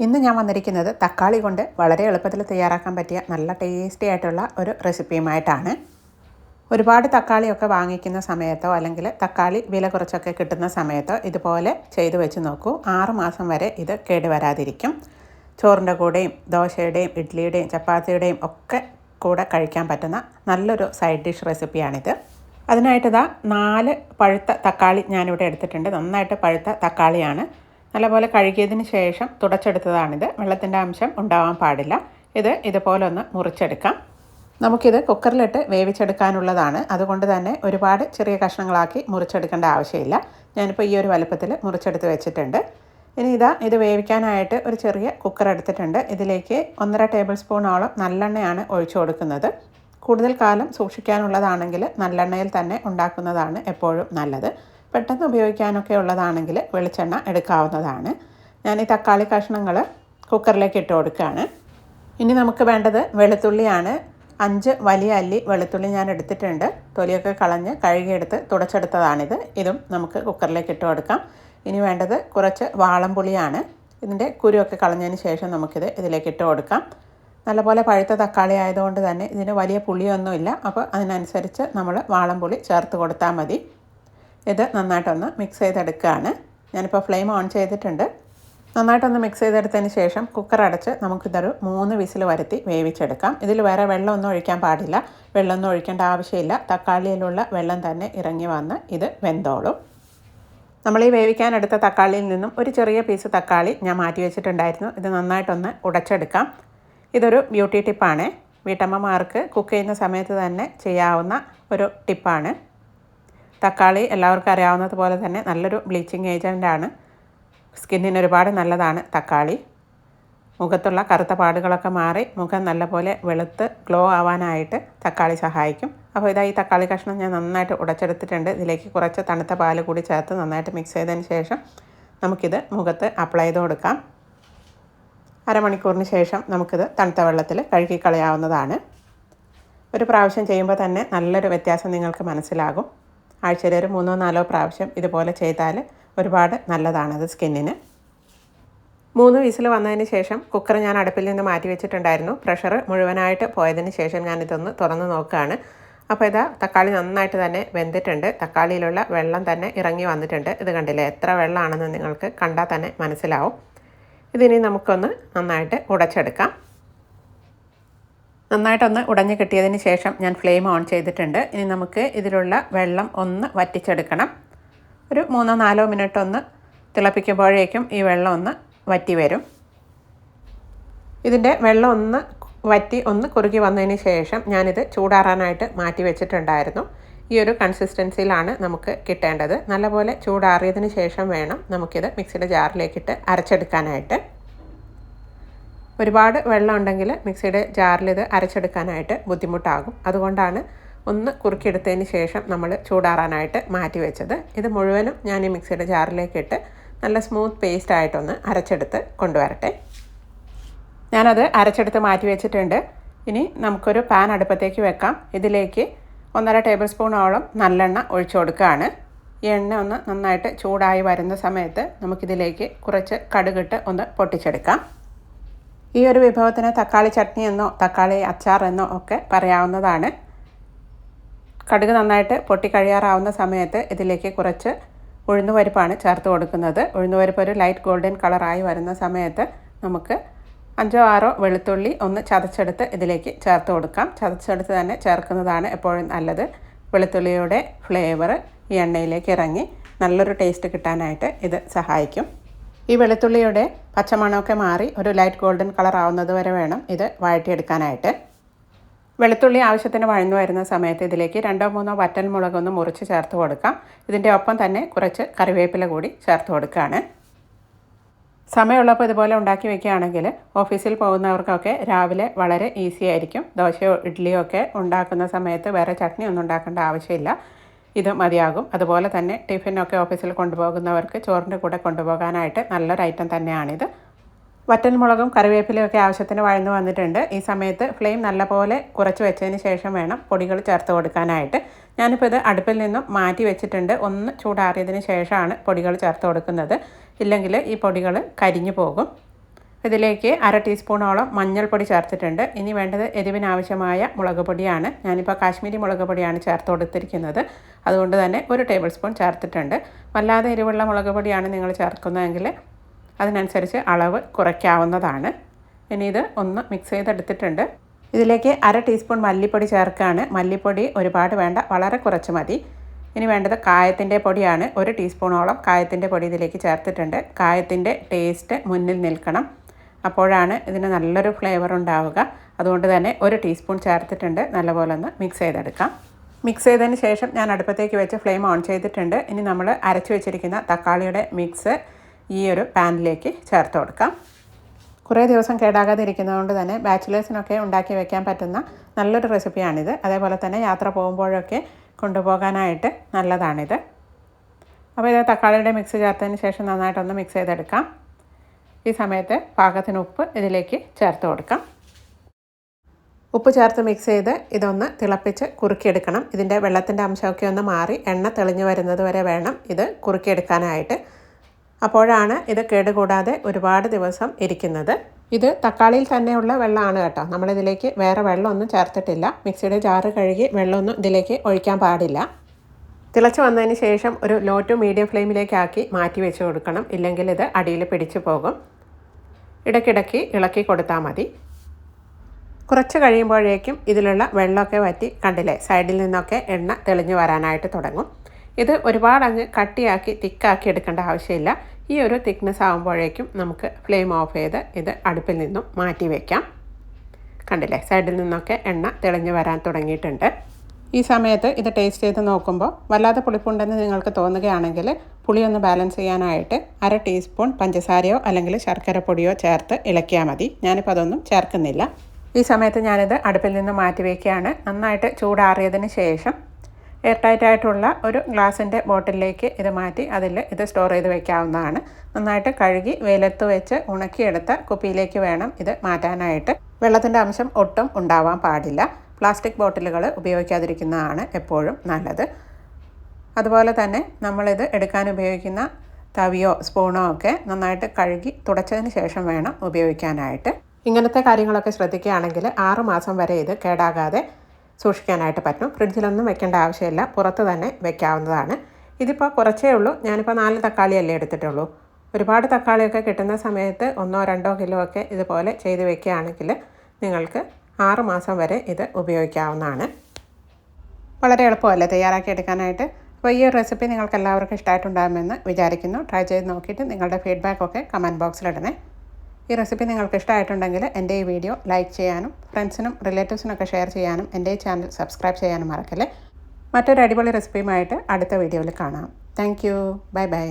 ഇന്ന് ഞാൻ വന്നിരിക്കുന്നത് തക്കാളി കൊണ്ട് വളരെ എളുപ്പത്തിൽ തയ്യാറാക്കാൻ പറ്റിയ നല്ല ടേസ്റ്റി ആയിട്ടുള്ള ഒരു റെസിപ്പിയുമായിട്ടാണ് ഒരുപാട് തക്കാളിയൊക്കെ വാങ്ങിക്കുന്ന സമയത്തോ അല്ലെങ്കിൽ തക്കാളി വില കുറച്ചൊക്കെ കിട്ടുന്ന സമയത്തോ ഇതുപോലെ ചെയ്തു വെച്ച് നോക്കൂ. ആറ് മാസം വരെ ഇത് കേടുവരാതിരിക്കും ചോറിന്റെ കൂടെയും ദോശയുടെയും ഇഡ്ഡലിയുടെയും ചപ്പാത്തിയുടെയും ഒക്കെ കൂടെ കഴിക്കാൻ പറ്റുന്ന നല്ലൊരു സൈഡ് ഡിഷ് റെസിപ്പിയാണിത് അതിനായിട്ട് ഇതാ നാല് പഴുത്ത തക്കാളി ഞാനിവിടെ എടുത്തിട്ടുണ്ട്. നന്നായിട്ട് പഴുത്ത തക്കാളിയാണ്. നല്ലപോലെ കഴുകിയതിന് ശേഷം തുടച്ചെടുത്തതാണിത്. വെള്ളത്തിന്റെ അംശം ഉണ്ടാവാൻ പാടില്ല. ഇത് ഇതുപോലെ ഒന്ന് മുറിച്ചെടുക്കാം. നമുക്കിത് കുക്കറിലിട്ട് വേവിച്ചെടുക്കാനുള്ളതാണ്. അതുകൊണ്ട് തന്നെ ഒരുപാട് ചെറിയ കഷ്ണങ്ങളാക്കി മുറിച്ചെടുക്കേണ്ട ആവശ്യമില്ല. ഞാനിപ്പോൾ ഈ ഒരു വലുപ്പത്തിൽ മുറിച്ചെടുത്ത് വെച്ചിട്ടുണ്ട്. ഇനി ഇതാ ഇത് വേവിക്കാനായിട്ട് ഒരു ചെറിയ കുക്കർ എടുത്തിട്ടുണ്ട്. ഇതിലേക്ക് ഒന്നര ടേബിൾ സ്പൂണോളം നല്ലെണ്ണയാണ് ഒഴിച്ചു കൊടുക്കുന്നത്. കൂടുതൽ കാലം സൂക്ഷിക്കാനുള്ളതാണെങ്കിൽ നല്ലെണ്ണയിൽ തന്നെ ഉണ്ടാക്കുന്നതാണ് എപ്പോഴും നല്ലത്. പെട്ടെന്ന് ഉപയോഗിക്കാനൊക്കെ ഉള്ളതാണെങ്കിൽ വെളിച്ചെണ്ണ എടുക്കാവുന്നതാണ്. ഞാൻ ഈ തക്കാളി കഷ്ണങ്ങൾ കുക്കറിലേക്ക് ഇട്ട് കൊടുക്കുകയാണ്. ഇനി നമുക്ക് വേണ്ടത് വെളുത്തുള്ളിയാണ്. അഞ്ച് വലിയ അല്ലി വെളുത്തുള്ളി ഞാൻ എടുത്തിട്ടുണ്ട്. തൊലിയൊക്കെ കളഞ്ഞ് കഴുകിയെടുത്ത് തുടച്ചെടുത്തതാണിത്. ഇതും നമുക്ക് കുക്കറിലേക്ക് ഇട്ട് കൊടുക്കാം. ഇനി വേണ്ടത് കുറച്ച് വാളംപുളിയാണ്. ഇതിന്റെ കുരുവൊക്കെ കളഞ്ഞതിന് ശേഷം നമുക്കിത് ഇതിലേക്ക് ഇട്ട് കൊടുക്കാം. നല്ലപോലെ പഴുത്ത തക്കാളി ആയതുകൊണ്ട് തന്നെ ഇതിന് വലിയ പുളിയൊന്നുമില്ല. അപ്പോൾ അതിനനുസരിച്ച് നമ്മൾ വാളംപുളി ചേർത്ത് കൊടുത്താൽ മതി. ഇത് നന്നായിട്ടൊന്ന് മിക്സ് ചെയ്തെടുക്കുകയാണ്. ഞാനിപ്പോൾ ഫ്ലെയിം ഓൺ ചെയ്തിട്ടുണ്ട്. നന്നായിട്ടൊന്ന് മിക്സ് ചെയ്തെടുത്തതിന് ശേഷം കുക്കർ അടച്ച് നമുക്കിതൊരു മൂന്ന് വിസിൽ വരുത്തി വേവിച്ചെടുക്കാം. ഇതിൽ വേറെ വെള്ളമൊന്നും ഒഴിക്കാൻ പാടില്ല. വെള്ളമൊന്നും ഒഴിക്കേണ്ട ആവശ്യമില്ല. തക്കാളിയിലുള്ള വെള്ളം തന്നെ ഇറങ്ങി വന്ന് ഇത് വെന്തോളും. നമ്മൾ ഈ വേവിക്കാനെടുത്ത തക്കാളിയിൽ നിന്നും ഒരു ചെറിയ പീസ് തക്കാളി ഞാൻ മാറ്റി വെച്ചിട്ടുണ്ടായിരുന്നു. ഇത് നന്നായിട്ടൊന്ന് ഉടച്ചെടുക്കാം. ഇതൊരു ബ്യൂട്ടി ടിപ്പാണ് വീട്ടമ്മമാർക്ക് കുക്ക് ചെയ്യുന്ന സമയത്ത് തന്നെ ചെയ്യാവുന്ന ഒരു ടിപ്പാണ് തക്കാളി എല്ലാവർക്കും അറിയാവുന്നതുപോലെ തന്നെ നല്ലൊരു ബ്ലീച്ചിങ് ഏജന്റാണ് സ്കിന്നിന് ഒരുപാട് നല്ലതാണ് തക്കാളി. മുഖത്തുള്ള കറുത്ത പാടുകളൊക്കെ മാറി മുഖം നല്ലപോലെ വെളുത്ത് ഗ്ലോ ആവാനായിട്ട് തക്കാളി സഹായിക്കും. അപ്പോൾ ഇതാ ഈ തക്കാളി കഷ്ണം ഞാൻ നന്നായിട്ട് ഉടച്ചെടുത്തിട്ടുണ്ട്. ഇതിലേക്ക് കുറച്ച് തണുത്ത പാൽ കൂടി ചേർത്ത് നന്നായിട്ട് മിക്സ് ചെയ്തതിന് ശേഷം നമുക്കിത് മുഖത്ത് അപ്ലൈ ചെയ്ത് കൊടുക്കാം. അരമണിക്കൂറിന് ശേഷം നമുക്കിത് തണുത്ത വെള്ളത്തിൽ കഴുകിക്കളയാവുന്നതാണ് ഒരു പ്രാവശ്യം ചെയ്യുമ്പോൾ തന്നെ നല്ലൊരു വ്യത്യാസം നിങ്ങൾക്ക് മനസ്സിലാകും. ആഴ്ചയിൽ ഒരു മൂന്നോ നാലോ പ്രാവശ്യം ഇതുപോലെ ചെയ്താൽ ഒരുപാട് നല്ലതാണത് സ്കിന്നിന്. മൂന്ന് വിസിൽ വന്നതിന് ശേഷം കുക്കർ ഞാൻ അടുപ്പിൽ നിന്ന് മാറ്റി വെച്ചിട്ടുണ്ടായിരുന്നു. പ്രഷർ മുഴുവനായിട്ട് പോയതിന് ശേഷം ഞാനിതൊന്ന് തുറന്ന് നോക്കുകയാണ്. അപ്പോൾ ഇതാ തക്കാളി നന്നായിട്ട് തന്നെ വെന്തിട്ടുണ്ട്. തക്കാളിയിലുള്ള വെള്ളം തന്നെ ഇറങ്ങി വന്നിട്ടുണ്ട്. ഇത് കണ്ടില്ലേ? എത്ര വെള്ളമാണെന്ന് നിങ്ങൾക്ക് കണ്ടാൽ തന്നെ മനസ്സിലാവും. ഇതിനി നമുക്കൊന്ന് നന്നായിട്ട് ഉടച്ചെടുക്കാം. നന്നായിട്ടൊന്ന് ഉടഞ്ഞ് കിട്ടിയതിന് ശേഷം ഞാൻ ഫ്ലെയിം ഓൺ ചെയ്തിട്ടുണ്ട്. ഇനി നമുക്ക് ഇതിലുള്ള വെള്ളം ഒന്ന് വറ്റിച്ചെടുക്കണം. ഒരു മൂന്നോ നാലോ മിനിറ്റ് ഒന്ന് തിളപ്പിക്കുമ്പോഴേക്കും ഈ വെള്ളം ഒന്ന് വറ്റി വരും. ഇതിന്റെ വെള്ളം ഒന്ന് വറ്റി ഒന്ന് കുറുകി വന്നതിന് ശേഷം ഞാനിത് ചൂടാറാനായിട്ട് മാറ്റി വെച്ചിട്ടുണ്ടായിരുന്നു. ഈ ഒരു കൺസിസ്റ്റൻസിയിലാണ് നമുക്ക് കിട്ടേണ്ടത്. നല്ലപോലെ ചൂടാറിയതിന് ശേഷം വേണം നമുക്കിത് മിക്സിയുടെ ജാറിലേക്കിട്ട് അരച്ചെടുക്കാനായിട്ട്. ഒരുപാട് വെള്ളം ഉണ്ടെങ്കിൽ മിക്സിയുടെ ജാറിൽ ഇത് അരച്ചെടുക്കാനായിട്ട് ബുദ്ധിമുട്ടാകും. അതുകൊണ്ടാണ് ഒന്ന് കുറുക്കിയെടുത്തതിന് ശേഷം നമ്മൾ ചൂടാറാനായിട്ട് മാറ്റി വെച്ചത്. ഇത് മുഴുവനും ഞാൻ ഈ മിക്സിയുടെ ജാറിലേക്കിട്ട് നല്ല സ്മൂത്ത് പേസ്റ്റ് ആയിട്ടൊന്ന് അരച്ചെടുത്ത് കൊണ്ടുവരട്ടെ. ഞാനത് അരച്ചെടുത്ത് മാറ്റി വെച്ചിട്ടുണ്ട്. ഇനി നമുക്കൊരു പാൻ അടുപ്പത്തേക്ക് വെക്കാം. ഇതിലേക്ക് ഒന്നര ടേബിൾ സ്പൂണോളം നല്ലെണ്ണ ഒഴിച്ചു കൊടുക്കുകയാണ്. ഈ എണ്ണ ഒന്ന് നന്നായിട്ട് ചൂടായി വരുന്ന സമയത്ത് നമുക്കിതിലേക്ക് കുറച്ച് കടുകിട്ട് ഒന്ന് പൊട്ടിച്ചെടുക്കാം. ഈ ഒരു വിഭവത്തിന് തക്കാളി ചട്നി എന്നോ തക്കാളി അച്ചാർ എന്നോ ഒക്കെ പറയാവുന്നതാണ്. കടുക് നന്നായിട്ട് പൊട്ടിക്കഴിയാറാവുന്ന സമയത്ത് ഇതിലേക്ക് കുറച്ച് ഉഴുന്നുപരിപ്പാണ് ചേർത്ത് കൊടുക്കുന്നത്. ഉഴുന്നുപരിപ്പ് ഒരു ലൈറ്റ് ഗോൾഡൻ കളറായി വരുന്ന സമയത്ത് നമുക്ക് അഞ്ചോ ആറോ വെളുത്തുള്ളി ഒന്ന് ചതച്ചെടുത്ത് ഇതിലേക്ക് ചേർത്ത് കൊടുക്കാം. ചതച്ചെടുത്ത് തന്നെ ചേർക്കുന്നതാണ് എപ്പോഴും നല്ലത്. വെളുത്തുള്ളിയുടെ ഫ്ലേവർ ഈ എണ്ണയിലേക്ക് ഇറങ്ങി നല്ലൊരു ടേസ്റ്റ് കിട്ടാനായിട്ട് ഇത് സഹായിക്കും. ഈ വെളുത്തുള്ളിയുടെ പച്ചമണമൊക്കെ മാറി ഒരു ലൈറ്റ് ഗോൾഡൻ കളർ ആവുന്നത് വരെ വേണം ഇത് വഴറ്റിയെടുക്കാനായിട്ട്. വെളുത്തുള്ളി ആവശ്യത്തിന് വഴന്നു വരുന്ന സമയത്ത് ഇതിലേക്ക് രണ്ടോ മൂന്നോ വറ്റൽ മുളകൊന്ന് മുറിച്ച് ചേർത്ത് കൊടുക്കാം. ഇതിന്റെ ഒപ്പം തന്നെ കുറച്ച് കറിവേപ്പില കൂടി ചേർത്ത് കൊടുക്കുകയാണ് സമയമുള്ളപ്പോൾ ഇതുപോലെ ഉണ്ടാക്കി വെക്കുകയാണെങ്കിൽ ഓഫീസിൽ പോകുന്നവർക്കൊക്കെ രാവിലെ വളരെ ഈസി ആയിരിക്കും. ദോശയോ ഇഡ്ഡലിയോ ഒക്കെ ഉണ്ടാക്കുന്ന സമയത്ത് വേറെ ചട്നി ഒന്നും ഉണ്ടാക്കേണ്ട ആവശ്യമില്ല. ഇത് മതിയാകും. അതുപോലെ തന്നെ ടിഫിനൊക്കെ ഓഫീസിൽ കൊണ്ടുപോകുന്നവർക്ക് ചോറിന്റെ കൂടെ കൊണ്ടുപോകാനായിട്ട് നല്ലൊരു ഐറ്റം തന്നെയാണിത്. വറ്റൽമുളകും കറിവേപ്പിലയും ഒക്കെ ആവശ്യത്തിന് വഴന്നു വന്നിട്ടുണ്ട്. ഈ സമയത്ത് ഫ്ലെയിം നല്ലപോലെ കുറച്ച് വെച്ചതിന് ശേഷം വേണം പൊടികൾ ചേർത്ത് കൊടുക്കാനായിട്ട്. ഞാനിപ്പോൾ ഇത് അടുപ്പിൽ നിന്നും മാറ്റി വെച്ചിട്ടുണ്ട്. ഒന്ന് ചൂടാറിയതിന് ശേഷമാണ് പൊടികൾ ചേർത്ത് കൊടുക്കുന്നത്. ഇല്ലെങ്കിൽ ഈ പൊടികൾ കരിഞ്ഞു പോകും. ഇതിലേക്ക് അര ടീസ്പൂണോളം മഞ്ഞൾപ്പൊടി ചേർത്തിട്ടുണ്ട്. ഇനി വേണ്ടത് എരിവിനാവശ്യമായ മുളക് പൊടിയാണ്. ഞാനിപ്പോൾ കാശ്മീരി മുളക് പൊടിയാണ് ചേർത്ത് കൊടുത്തിരിക്കുന്നത് അതുകൊണ്ട് തന്നെ ഒരു ടേബിൾ സ്പൂൺ ചേർത്തിട്ടുണ്ട്. വല്ലാതെ എരിവുള്ള മുളക് പൊടിയാണ് നിങ്ങൾ ചേർക്കുന്നതെങ്കിൽ അതിനനുസരിച്ച് അളവ് കുറയ്ക്കാവുന്നതാണ്. ഇനി ഇത് ഒന്ന് മിക്സ് ചെയ്തെടുത്തിട്ടുണ്ട്. ഇതിലേക്ക് അര ടീസ്പൂൺ മല്ലിപ്പൊടി ചേർക്കുകയാണ് മല്ലിപ്പൊടി ഒരുപാട് വേണ്ട വളരെ കുറച്ച് മതി. ഇനി വേണ്ടത് കായത്തിന്റെ പൊടിയാണ്. ഒരു ടീസ്പൂണോളം കായത്തിന്റെ പൊടി ഇതിലേക്ക് ചേർത്തിട്ടുണ്ട്. കായത്തിന്റെ ടേസ്റ്റ് മുന്നിൽ നിൽക്കണം. അപ്പോഴാണ് ഇതിന് നല്ലൊരു ഫ്ലേവർ ഉണ്ടാവുക. അതുകൊണ്ട് തന്നെ ഒരു ടീസ്പൂൺ ചേർത്തിട്ടുണ്ട്. നല്ലപോലെ ഒന്ന് മിക്സ് ചെയ്തെടുക്കാം. മിക്സ് ചെയ്തതിന് ശേഷം ഞാൻ അടുപ്പത്തേക്ക് വെച്ച് ഫ്ലെയിം ഓൺ ചെയ്തിട്ടുണ്ട്. ഇനി നമ്മൾ അരച്ചു വെച്ചിരിക്കുന്ന തക്കാളിയുടെ മിക്സ് ഈ ഒരു പാനിലേക്ക് ചേർത്ത് കൊടുക്കാം. കുറേ ദിവസം കേടാകാതെ ഇരിക്കുന്നതുകൊണ്ട് തന്നെ ബാച്ചിലേഴ്സിനൊക്കെ ഉണ്ടാക്കി വെക്കാൻ പറ്റുന്ന നല്ലൊരു റെസിപ്പിയാണിത് അതേപോലെ തന്നെ യാത്ര പോകുമ്പോഴൊക്കെ കൊണ്ടുപോകാനായിട്ട് നല്ലതാണിത്. അപ്പോൾ ഇത് തക്കാളിയുടെ മിക്സ് ചേർത്തതിന് ശേഷം നന്നായിട്ടൊന്ന് മിക്സ് ചെയ്തെടുക്കാം. ഈ സമയത്ത് പാകത്തിന് ഉപ്പ് ഇതിലേക്ക് ചേർത്ത് കൊടുക്കാം. ഉപ്പ് ചേർത്ത് മിക്സ് ചെയ്ത് ഇതൊന്ന് തിളപ്പിച്ച് കുറുക്കിയെടുക്കണം. ഇതിന്റെ വെള്ളത്തിന്റെ അംശമൊക്കെ ഒന്ന് മാറി എണ്ണ തെളിഞ്ഞു വരുന്നത് വരെ വേണം ഇത് കുറുക്കിയെടുക്കാനായിട്ട്. അപ്പോഴാണ് ഇത് കേടുകൂടാതെ ഒരുപാട് ദിവസം ഇരിക്കുന്നത്. ഇത് തക്കാളിയിൽ തന്നെയുള്ള വെള്ളമാണ് കേട്ടോ. നമ്മളിതിലേക്ക് വേറെ വെള്ളമൊന്നും ചേർത്തിട്ടില്ല. മിക്സിയുടെ ജാറ് കഴുകി വെള്ളമൊന്നും ഇതിലേക്ക് ഒഴിക്കാൻ പാടില്ല. തിളച്ച് വന്നതിന് ശേഷം ഒരു ലോ ടു മീഡിയം ഫ്ലെയിമിലേക്കാക്കി മാറ്റി വെച്ച് കൊടുക്കണം. ഇല്ലെങ്കിൽ ഇത് അടിയിൽ പിടിച്ചു പോകും. ഇടയ്ക്കിടയ്ക്ക് ഇളക്കി കൊടുത്താൽ മതി. കുറച്ച് കഴിയുമ്പോഴേക്കും ഇതിലുള്ള വെള്ളമൊക്കെ വറ്റി കണ്ടില്ലേ സൈഡിൽ നിന്നൊക്കെ എണ്ണ തെളിഞ്ഞു വരാനായിട്ട് തുടങ്ങും. ഇത് ഒരുപാടങ്ങ് കട്ടിയാക്കി തിക്കാക്കി എടുക്കേണ്ട ആവശ്യമില്ല. ഈ ഒരു തിക്നെസ് ആകുമ്പോഴേക്കും നമുക്ക് ഫ്ലെയിം ഓഫ് ചെയ്ത് ഇത് അടുപ്പിൽ നിന്നും മാറ്റി വയ്ക്കാം കണ്ടില്ലേ സൈഡിൽ നിന്നൊക്കെ എണ്ണ തെളിഞ്ഞു വരാൻ തുടങ്ങിയിട്ടുണ്ട്. ഈ സമയത്ത് ഇത് ടേസ്റ്റ് ചെയ്ത് നോക്കുമ്പോൾ വല്ലാതെ പുളിപ്പുണ്ടെന്ന് നിങ്ങൾക്ക് തോന്നുകയാണെങ്കിൽ പുളി ഒന്ന് ബാലൻസ് ചെയ്യാനായിട്ട് അര ടീസ്പൂൺ പഞ്ചസാരയോ അല്ലെങ്കിൽ ശർക്കര പൊടിയോ ചേർത്ത് ഇളക്കിയാൽ മതി. ഞാനിപ്പോൾ അതൊന്നും ചേർക്കുന്നില്ല. ഈ സമയത്ത് ഞാനിത് അടുപ്പിൽ നിന്ന് മാറ്റി വയ്ക്കുകയാണ് നന്നായിട്ട് ചൂടാറിയതിന് ശേഷം എയർ ടൈറ്റ് ആയിട്ടുള്ള ഒരു ഗ്ലാസിന്റെ ബോട്ടിലേക്ക് ഇത് മാറ്റി അതിൽ ഇത് സ്റ്റോർ ചെയ്ത് വെക്കാവുന്നതാണ്. നന്നായിട്ട് കഴുകി വെയിലത്ത് വെച്ച് ഉണക്കിയെടുത്ത കുപ്പിയിലേക്ക് വേണം ഇത് മാറ്റാനായിട്ട്. വെള്ളത്തിന്റെ അംശം ഒട്ടും ഉണ്ടാവാൻ പാടില്ല. പ്ലാസ്റ്റിക് ബോട്ടിലുകൾ ഉപയോഗിക്കാതിരിക്കുന്നതാണ് എപ്പോഴും നല്ലത്. അതുപോലെ തന്നെ നമ്മളിത് എടുക്കാൻ ഉപയോഗിക്കുന്ന തവിയോ സ്പൂണോ ഒക്കെ നന്നായിട്ട് കഴുകി തുടച്ചതിന് ശേഷം വേണം ഉപയോഗിക്കാനായിട്ട്. ഇങ്ങനത്തെ കാര്യങ്ങളൊക്കെ ശ്രദ്ധിക്കുകയാണെങ്കിൽ ആറ് മാസം വരെ ഇത് കേടാകാതെ സൂക്ഷിക്കാനായിട്ട് പറ്റും. ഫ്രിഡ്ജിലൊന്നും വെക്കേണ്ട ആവശ്യമില്ല. പുറത്ത് തന്നെ വെക്കാവുന്നതാണ്. ഇതിപ്പോൾ കുറച്ചേ ഉള്ളൂ. ഞാനിപ്പോൾ നാല് തക്കാളിയല്ലേ എടുത്തിട്ടുള്ളൂ. ഒരുപാട് തക്കാളിയൊക്കെ കിട്ടുന്ന സമയത്ത് ഒന്നോ രണ്ടോ കിലോ ഒക്കെ ഇതുപോലെ ചെയ്ത് വെക്കുകയാണെങ്കിൽ നിങ്ങൾക്ക് ആറ് മാസം വരെ ഇത് ഉപയോഗിക്കാവുന്നതാണ്. വളരെ എളുപ്പമല്ലേ തയ്യാറാക്കി എടുക്കാനായിട്ട്? അപ്പോൾ ഈ റെസിപ്പി നിങ്ങൾക്ക് എല്ലാവർക്കും ഇഷ്ടമായിട്ടുണ്ടാകുമെന്ന് വിചാരിക്കുന്നു. ട്രൈ ചെയ്ത് നോക്കിയിട്ട് നിങ്ങളുടെ ഫീഡ്ബാക്കൊക്കെ കമന്റ് ബോക്സിലിടണേ ഈ റെസിപ്പി നിങ്ങൾക്ക് ഇഷ്ടമായിട്ടുണ്ടെങ്കിൽ എന്റെ ഈ വീഡിയോ ലൈക്ക് ചെയ്യാനും ഫ്രണ്ട്സിനും റിലേറ്റീവ്സിനൊക്കെ ഷെയർ ചെയ്യാനും എന്റെ ഈ ചാനൽ സബ്സ്ക്രൈബ് ചെയ്യാനും മറക്കല്ലേ. മറ്റൊരു അടിപൊളി റെസിപ്പിയുമായിട്ട് അടുത്ത വീഡിയോയിൽ കാണാം. Thank you bye bye